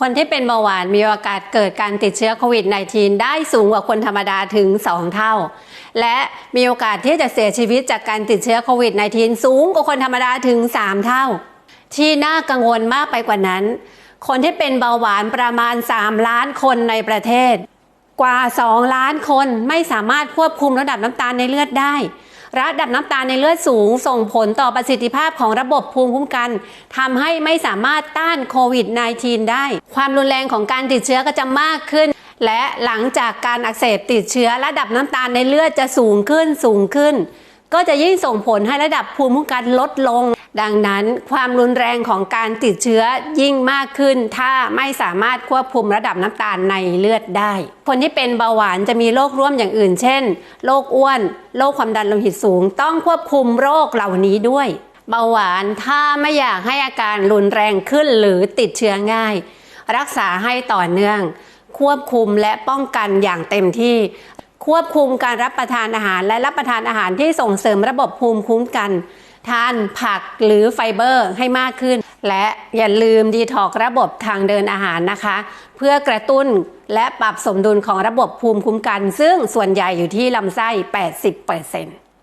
คนที่เป็นเบาหวานมีโอกาสเกิดการติดเชื้อโควิด -19 ได้สูงกว่าคนธรรมดาถึง 2 เท่า และมีโอกาสที่จะเสียชีวิตจากการติดเชื้อโควิด -19 สูงกว่าคนธรรมดาถึง 3 เท่า ที่น่ากังวลมากไปกว่านั้น คนที่เป็นเบาหวานประมาณ 3 ล้านคนในประเทศ กว่า 2 ล้านคนไม่สามารถควบคุมระดับน้ำตาลในเลือดได้ ระดับน้ำตาลในเลือดสูง ส่งผลต่อประสิทธิภาพของระบบภูมิคุ้มกันทำให้ไม่สามารถต้านโควิด -19 ได้ ความรุนแรงของการติดเชื้อก็จะมากขึ้น และหลังจากการอักเสบติดเชื้อ ระดับน้ำตาลในเลือดจะสูงขึ้นสูงขึ้น ก็จะยิ่งส่งผลให้ระดับภูมิคุ้มกันลดลง ดังนั้นความรุนแรงของการติดเชื้อยิ่งมากขึ้น ถ้าไม่สามารถควบคุมระดับน้ำตาลในเลือดได้ คนที่เป็นเบาหวานจะมีโรคร่วมอย่างอื่น เช่นโรคอ้วนโรคความดันโลหิตสูง ต้องควบคุมโรคเหล่านี้ด้วย เบาหวานถ้าไม่อยากให้อาการรุนแรงขึ้นหรือติดเชื้อง่าย รักษาให้ต่อเนื่อง ควบคุมและป้องกันอย่างเต็มที่ควบคุมการรับประทานอาหารและรับประทานอาหารที่ส่งเสริมระบบภูมิคุ้มกัน ทานผักหรือไฟเบอร์ให้มากขึ้น และอย่าลืมดีท็อกระบบทางเดินอาหารนะคะ เพื่อกระตุ้นและปรับสมดุลของระบบภูมิคุ้มกัน ซึ่งส่วนใหญ่อยู่ที่ลำไส้ 80%